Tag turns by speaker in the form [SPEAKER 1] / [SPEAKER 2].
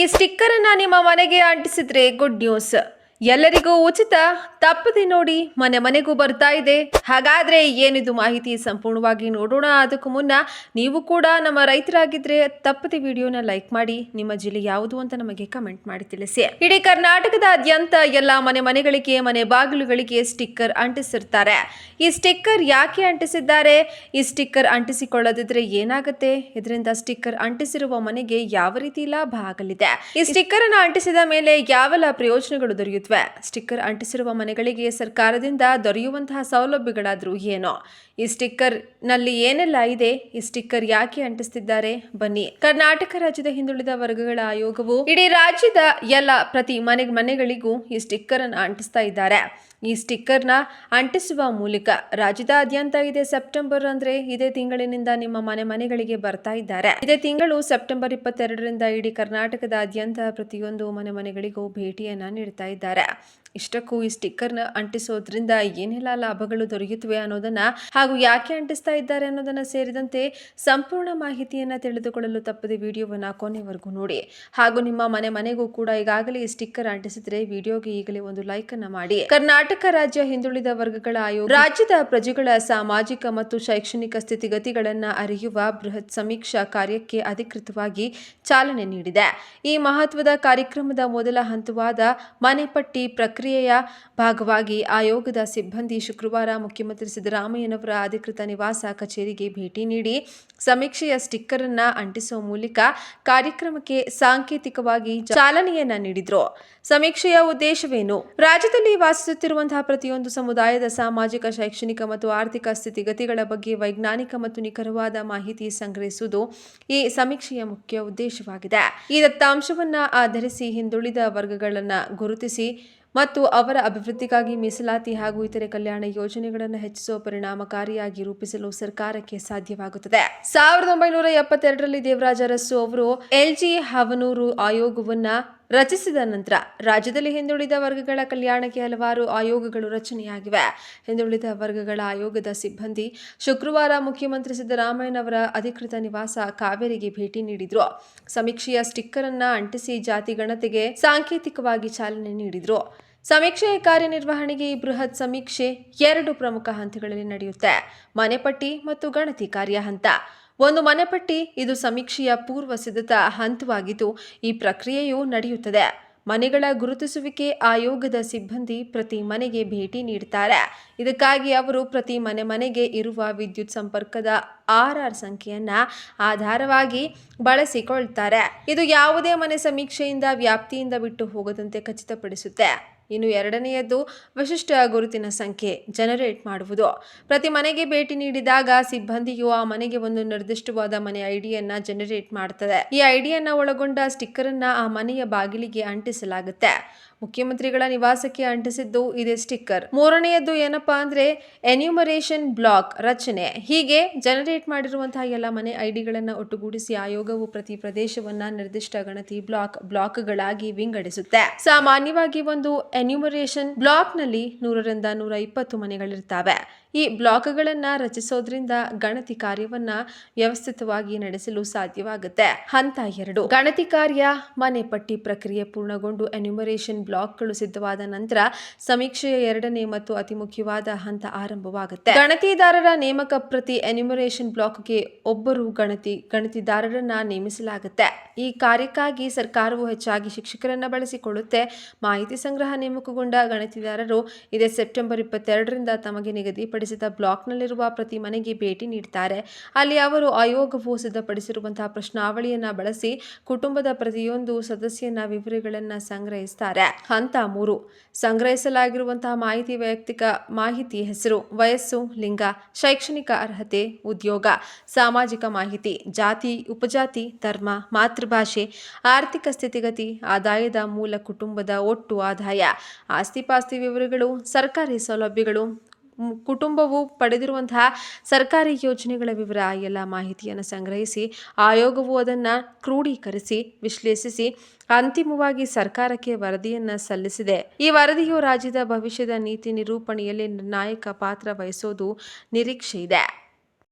[SPEAKER 1] ಈ ಸ್ಟಿಕ್ಕರನ್ನು ನಿಮ್ಮ ಮನೆಗೆ ಅಂಟಿಸಿದ್ರೆ ಗುಡ್ ನ್ಯೂಸ್. ಎಲ್ಲರಿಗೂ ಉಚಿತ ತಪ್ಪದೆ ನೋಡಿ ಮನೆ ಮನೆಗೂ ಬರ್ತಾ ಇದೆ. ಹಾಗಾದ್ರೆ ಏನಿದು ಮಾಹಿತಿ ಸಂಪೂರ್ಣವಾಗಿ ನೋಡೋಣ. ಅದಕ್ಕೂ ಮುನ್ನ ನೀವು ಕೂಡ ನಮ್ಮ ರೈತರಾಗಿದ್ರೆ ತಪ್ಪದೆ ವಿಡಿಯೋನ ಲೈಕ್ ಮಾಡಿ, ನಿಮ್ಮ ಜಿಲ್ಲೆ ಯಾವುದು ಅಂತ ನಮಗೆ ಕಮೆಂಟ್ ಮಾಡಿ ತಿಳಿಸಿ. ಇಡೀ ಕರ್ನಾಟಕದಾದ್ಯಂತ ಎಲ್ಲ ಮನೆ ಮನೆಗಳಿಗೆ, ಮನೆ ಬಾಗಿಲುಗಳಿಗೆ ಸ್ಟಿಕ್ಕರ್ ಅಂಟಿಸಿರ್ತಾರೆ. ಈ ಸ್ಟಿಕ್ಕರ್ ಯಾಕೆ ಅಂಟಿಸಿದ್ದಾರೆ? ಈ ಸ್ಟಿಕ್ಕರ್ ಅಂಟಿಸಿಕೊಳ್ಳದಿದ್ರೆ ಏನಾಗುತ್ತೆ? ಇದರಿಂದ ಸ್ಟಿಕ್ಕರ್ ಅಂಟಿಸಿರುವ ಮನೆಗೆ ಯಾವ ರೀತಿ ಲಾಭ ಆಗಲಿದೆ? ಈ ಸ್ಟಿಕ್ಕರ್ ಅನ್ನು ಅಂಟಿಸಿದ ಮೇಲೆ ಯಾವೆಲ್ಲ ಪ್ರಯೋಜನಗಳು ದೊರೆಯುತ್ತವೆ ಸ್ಟಿಕ್ಕರ್ ಅಂಟಿಸಿರುವ ಮನೆಗಳಿಗೆ ಸರ್ಕಾರದಿಂದ ದೊರೆಯುವಂತಹ ಸೌಲಭ್ಯಗಳಾದರೂ ಏನೋ? ಈ ಸ್ಟಿಕ್ಕರ್ನಲ್ಲಿ ಏನೆಲ್ಲ ಇದೆ? ಈ ಸ್ಟಿಕ್ಕರ್ ಯಾಕೆ ಅಂಟಿಸ್ತಿದ್ದಾರೆ? ಬನ್ನಿ. ಕರ್ನಾಟಕ ರಾಜ್ಯದ ಹಿಂದುಳಿದ ವರ್ಗಗಳ ಆಯೋಗವು ಇಡೀ ರಾಜ್ಯದ ಎಲ್ಲ ಪ್ರತಿ ಮನೆ ಮನೆಗಳಿಗೂ ಈ ಸ್ಟಿಕ್ಕರ್ ಅನ್ನು ಅಂಟಿಸ್ತಾ ಇದ್ದಾರೆ. ಈ ಸ್ಟಿಕ್ಕರ್ನ ಅಂಟಿಸುವ ಮೂಲಕ ರಾಜ್ಯದಾದ್ಯಂತ ಇದೆ ಸೆಪ್ಟೆಂಬರ್ ಅಂದ್ರೆ ಇದೇ ತಿಂಗಳಿನಿಂದ ನಿಮ್ಮ ಮನೆ ಮನೆಗಳಿಗೆ ಬರ್ತಾ ಇದ್ದಾರೆ. ಇದೇ ತಿಂಗಳು ಸೆಪ್ಟೆಂಬರ್ ಇಪ್ಪತ್ತೆರಡರಿಂದ ಇಡೀ ಕರ್ನಾಟಕದಾದ್ಯಂತ ಪ್ರತಿಯೊಂದು ಮನೆ ಮನೆಗಳಿಗೂ ಭೇಟಿಯನ್ನ ನೀಡ್ತಾ ಇದ್ದಾರೆ. ಇಷ್ಟಕ್ಕೂ ಈ ಸ್ಟಿಕ್ಕರ್ನ ಅಂಟಿಸೋದ್ರಿಂದ ಏನೆಲ್ಲ ಲಾಭಗಳು ದೊರೆಯುತ್ತವೆ ಅನ್ನೋದನ್ನ ಹಾಗೂ ಯಾಕೆ ಅಂಟಿಸ್ತಾ ಇದ್ದಾರೆ ಅನ್ನೋದನ್ನ ಸೇರಿದಂತೆ ಸಂಪೂರ್ಣ ಮಾಹಿತಿಯನ್ನ ತಿಳಿದುಕೊಳ್ಳಲು ತಪ್ಪದೆ ವಿಡಿಯೋವನ್ನ ಕೊನೆವರೆಗೂ ನೋಡಿ. ಹಾಗೂ ನಿಮ್ಮ ಮನೆ ಮನೆಗೂ ಕೂಡ ಈಗಾಗಲೇ ಈ ಸ್ಟಿಕ್ಕರ್ ಅಂಟಿಸಿದ್ರೆ ವಿಡಿಯೋಗೆ ಈಗಲೇ ಒಂದು ಲೈಕ್ ಅನ್ನ ಮಾಡಿ. ಕರ್ನಾಟಕ ರಾಜ್ಯ ಹಿಂದುಳಿದ ವರ್ಗಗಳ ಆಯೋಗ ರಾಜ್ಯದ ಪ್ರಜೆಗಳ ಸಾಮಾಜಿಕ ಮತ್ತು ಶೈಕ್ಷಣಿಕ ಸ್ಥಿತಿಗತಿಗಳನ್ನ ಅರಿಯುವ ಬೃಹತ್ ಸಮೀಕ್ಷಾ ಕಾರ್ಯಕ್ಕೆ ಅಧಿಕೃತವಾಗಿ ಚಾಲನೆ ನೀಡಿದೆ. ಈ ಮಹತ್ವದ ಕಾರ್ಯಕ್ರಮದ ಮೊದಲ ಹಂತವಾದ ಮನೆಪಟ್ಟಿ ಪ್ರಕ್ರಿಯೆಯ ಭಾಗವಾಗಿ ಆಯೋಗದ ಸಿಬ್ಬಂದಿ ಶುಕ್ರವಾರ ಮುಖ್ಯಮಂತ್ರಿ ಸಿದ್ದರಾಮಯ್ಯನವರ ಅಧಿಕೃತ ನಿವಾಸ ಕಚೇರಿಗೆ ಭೇಟಿ ನೀಡಿ ಸಮೀಕ್ಷೆಯ ಸ್ಟಿಕ್ಕರ್ ಅನ್ನ ಅಂಟಿಸುವ ಮೂಲಕ ಕಾರ್ಯಕ್ರಮಕ್ಕೆ ಸಾಂಕೇತಿಕವಾಗಿ ಚಾಲನೆಯನ್ನ ನೀಡಿದ್ರು. ಸಮೀಕ್ಷೆಯ ಉದ್ದೇಶವೇನು? ರಾಜ್ಯದಲ್ಲಿ ವಾಸಿಸುತ್ತಿರುವಂತಹ ಪ್ರತಿಯೊಂದು ಸಮುದಾಯದ ಸಾಮಾಜಿಕ, ಶೈಕ್ಷಣಿಕ ಮತ್ತು ಆರ್ಥಿಕ ಸ್ಥಿತಿಗತಿಗಳ ಬಗ್ಗೆ ವೈಜ್ಞಾನಿಕ ಮತ್ತು ನಿಖರವಾದ ಮಾಹಿತಿ ಸಂಗ್ರಹಿಸುವುದು ಈ ಸಮೀಕ್ಷೆಯ ಮುಖ್ಯ ಉದ್ದೇಶವಾಗಿದೆ. ಈ ದತ್ತಾಂಶವನ್ನ ಆಧರಿಸಿ ಹಿಂದುಳಿದ ವರ್ಗಗಳನ್ನು ಗುರುತಿಸಿ ಮತ್ತು ಅವರ ಅಭಿವೃದ್ಧಿಗಾಗಿ ಮೀಸಲಾತಿ ಹಾಗೂ ಇತರೆ ಕಲ್ಯಾಣ ಯೋಜನೆಗಳನ್ನು ಹೆಚ್ಚಿಸುವ ಪರಿಣಾಮಕಾರಿಯಾಗಿ ರೂಪಿಸಲು ಸರ್ಕಾರಕ್ಕೆ ಸಾಧ್ಯವಾಗುತ್ತದೆ. ಸಾವಿರದ ಒಂಬೈನೂರ ಎಪ್ಪತ್ತೆರಡರಲ್ಲಿ ದೇವರಾಜ ಅರಸು ಅವರು ಎಲ್ಜಿ ಹವನೂರು ಆಯೋಗವನ್ನ ರಚಿಸಿದ ನಂತರ ರಾಜ್ಯದಲ್ಲಿ ಹಿಂದುಳಿದ ವರ್ಗಗಳ ಕಲ್ಯಾಣಕ್ಕೆ ಹಲವಾರು ಆಯೋಗಗಳು ರಚನೆಯಾಗಿವೆ. ಹಿಂದುಳಿದ ವರ್ಗಗಳ ಆಯೋಗದ ಸಿಬ್ಬಂದಿ ಶುಕ್ರವಾರ ಮುಖ್ಯಮಂತ್ರಿ ಸಿದ್ದರಾಮಯ್ಯನವರ ಅಧಿಕೃತ ನಿವಾಸ ಕಾವೇರಿಗೆ ಭೇಟಿ ನೀಡಿದ್ರು. ಸಮೀಕ್ಷೆಯ ಸ್ಟಿಕ್ಕರ್ ಅನ್ನ ಅಂಟಿಸಿ ಜಾತಿ ಗಣತೆಗೆ ಸಾಂಕೇತಿಕವಾಗಿ ಚಾಲನೆ ನೀಡಿದ್ರು. ಸಮೀಕ್ಷೆಯ ಕಾರ್ಯನಿರ್ವಹಣೆಗೆ ಈ ಬೃಹತ್ ಸಮೀಕ್ಷೆ ಎರಡು ಪ್ರಮುಖ ಹಂತಗಳಲ್ಲಿ ನಡೆಯುತ್ತೆ. ಮನೆಪಟ್ಟಿ ಮತ್ತು ಗಣತಿ ಕಾರ್ಯ ಹಂತ ಒಂದು ಮನೆಪಟ್ಟಿ ಇದು ಸಮೀಕ್ಷೆಯ ಪೂರ್ವ ಸಿದ್ಧತಾ ಹಂತವಾಗಿದ್ದು ಈ ಪ್ರಕ್ರಿಯೆಯು ನಡೆಯುತ್ತದೆ. ಮನೆಗಳ ಗುರುತಿಸುವಿಕೆ ಆಯೋಗದ ಸಿಬ್ಬಂದಿ ಪ್ರತಿ ಮನೆಗೆ ಭೇಟಿ ನೀಡುತ್ತಾರೆ ಇದಕ್ಕಾಗಿ ಅವರು ಪ್ರತಿ ಮನೆ ಮನೆಗೆ ಇರುವ ವಿದ್ಯುತ್ ಸಂಪರ್ಕದ ಆರ್ ಆರ್ ಸಂಖ್ಯೆಯನ್ನು ಆಧಾರವಾಗಿ ಬಳಸಿಕೊಳ್ತಾರೆ. ಇದು ಯಾವುದೇ ಮನೆ ಸಮೀಕ್ಷೆಯಿಂದ ವ್ಯಾಪ್ತಿಯಿಂದ ಬಿಟ್ಟು ಹೋಗದಂತೆ ಖಚಿತಪಡಿಸುತ್ತೆ. ಇನ್ನು ಎರಡನೆಯದ್ದು ವಿಶಿಷ್ಟ ಗುರುತಿನ ಸಂಖ್ಯೆ ಜನರೇಟ್ ಮಾಡುವುದು. ಪ್ರತಿ ಮನೆಗೆ ಭೇಟಿ ನೀಡಿದಾಗ ಸಿಬ್ಬಂದಿಯು ಆ ಮನೆಗೆ ಒಂದು ನಿರ್ದಿಷ್ಟವಾದ ಮನೆ ಐಡಿಯನ್ನ ಜನರೇಟ್ ಮಾಡ್ತದೆ. ಈ ಐಡಿಯನ್ನ ಒಳಗೊಂಡ ಸ್ಟಿಕ್ಕರ್ ಅನ್ನ ಆ ಮನೆಯ ಬಾಗಿಲಿಗೆ ಅಂಟಿಸಲಾಗುತ್ತೆ. ಮುಖ್ಯಮಂತ್ರಿಗಳ ನಿವಾಸಕ್ಕೆ ಅಂಟಿಸಿದ್ದು ಇದೇ ಸ್ಟಿಕ್ಕರ್ ಮೂರನೆಯದ್ದು ಏನಪ್ಪಾ ಅಂದ್ರೆ ಎನ್ಯೂಮರೇಷನ್ ಬ್ಲಾಕ್ ರಚನೆ. ಹೀಗೆ ಜನರೇಟ್ ಮಾಡಿರುವಂತಹ ಎಲ್ಲ ಮನೆ ಐಡಿಗಳನ್ನ ಒಟ್ಟುಗೂಡಿಸಿ ಆಯೋಗವು ಪ್ರತಿ ಪ್ರದೇಶವನ್ನ ನಿರ್ದಿಷ್ಟ ಗಣತಿ ಬ್ಲಾಕ್ ಬ್ಲಾಕ್ಗಳಾಗಿ ವಿಂಗಡಿಸುತ್ತೆ. ಸಾಮಾನ್ಯವಾಗಿ ಒಂದು ಎನ್ಯೂಮರೇಷನ್ ಬ್ಲಾಕ್ನಲ್ಲಿ ನೂರರಿಂದ ನೂರ ಇಪ್ಪತ್ತು ಮನೆಗಳಿರ್ತವೆ ಈ ಬ್ಲಾಕ್ಗಳನ್ನು ರಚಿಸೋದ್ರಿಂದ ಗಣತಿ ಕಾರ್ಯವನ್ನ ವ್ಯವಸ್ಥಿತವಾಗಿ ನಡೆಸಲು ಸಾಧ್ಯವಾಗುತ್ತೆ. ಹಂತ ಎರಡು. ಗಣತಿ ಕಾರ್ಯ ಮನೆ ಪಟ್ಟಿ ಪ್ರಕ್ರಿಯೆ ಪೂರ್ಣಗೊಂಡು ಎನ್ಯುಮರೇಷನ್ ಬ್ಲಾಕ್ಗಳು ಸಿದ್ಧವಾದ ನಂತರ ಸಮೀಕ್ಷೆಯ ಎರಡನೇ ಮತ್ತು ಅತಿ ಮುಖ್ಯವಾದ ಹಂತ ಆರಂಭವಾಗುತ್ತೆ. ಗಣತಿದಾರರ ನೇಮಕ ಪ್ರತಿ ಎನ್ಯುಮರೇಷನ್ ಬ್ಲಾಕ್ಗೆ ಒಬ್ಬರು ಗಣತಿ, ಗಣತಿದಾರರನ್ನ ನೇಮಿಸಲಾಗುತ್ತೆ. ಈ ಕಾರ್ಯಕ್ಕಾಗಿ ಸರ್ಕಾರವು ಹೆಚ್ಚಾಗಿ ಶಿಕ್ಷಕರನ್ನ ಬಳಸಿಕೊಳ್ಳುತ್ತೆ. ಮಾಹಿತಿ ಸಂಗ್ರಹ ನೇಮಕಗೊಂಡ ಗಣತಿದಾರರು ಇದೇ ಸೆಪ್ಟೆಂಬರ್ ಇಪ್ಪತ್ತೆರಡರಿಂದ ತಮಗೆ ನಿಗದಿಪಡಿಸಿದ ಬ್ಲಾಕ್ನಲ್ಲಿರುವ ಪ್ರತಿ ಮನೆಗೆ ಭೇಟಿ ನೀಡ್ತಾರೆ. ಅಲ್ಲಿ ಅವರು ಆಯೋಗವು ಸಿದ್ಧಪಡಿಸಿರುವಂತಹ ಪ್ರಶ್ನಾವಳಿಯನ್ನ ಬಳಸಿ ಕುಟುಂಬದ ಪ್ರತಿಯೊಂದು ಸದಸ್ಯನ ವಿವರಗಳನ್ನ ಸಂಗ್ರಹಿಸ್ತಾರೆ. ಹಂತ ಮೂರು. ಸಂಗ್ರಹಿಸಲಾಗಿರುವಂತಹ ಮಾಹಿತಿ ವೈಯಕ್ತಿಕ ಮಾಹಿತಿ ಹೆಸರು, ವಯಸ್ಸು, ಲಿಂಗ, ಶೈಕ್ಷಣಿಕ ಅರ್ಹತೆ, ಉದ್ಯೋಗ, ಸಾಮಾಜಿಕ ಮಾಹಿತಿ, ಜಾತಿ, ಉಪಜಾತಿ, ಧರ್ಮ, ಮಾತೃಭಾಷೆ, ಆರ್ಥಿಕ ಸ್ಥಿತಿಗತಿ, ಆದಾಯದ ಮೂಲ ಕುಟುಂಬದ ಒಟ್ಟು ಆದಾಯ, ಆಸ್ತಿಪಾಸ್ತಿ ವಿವರಗಳು, ಸರ್ಕಾರಿ ಸೌಲಭ್ಯಗಳು ಕುಟುಂಬವು ಪಡೆದಿರುವಂತಹ ಸರ್ಕಾರಿ ಯೋಜನೆಗಳ ವಿವರ ಎಲ್ಲ ಮಾಹಿತಿಯನ್ನು ಸಂಗ್ರಹಿಸಿ, ಆಯೋಗವು ಅದನ್ನು ಕ್ರೋಢೀಕರಿಸಿ ವಿಶ್ಲೇಷಿಸಿ, ಅಂತಿಮವಾಗಿ ಸರ್ಕಾರಕ್ಕೆ ವರದಿಯನ್ನು ಸಲ್ಲಿಸಿದೆ. ಈ ವರದಿಯು ರಾಜ್ಯದ ಭವಿಷ್ಯದ ನೀತಿ ನಿರೂಪಣೆಯಲ್ಲಿ ನಿರ್ಣಾಯಕ ಪಾತ್ರ ವಹಿಸೋದು ನಿರೀಕ್ಷೆ ಇದೆ.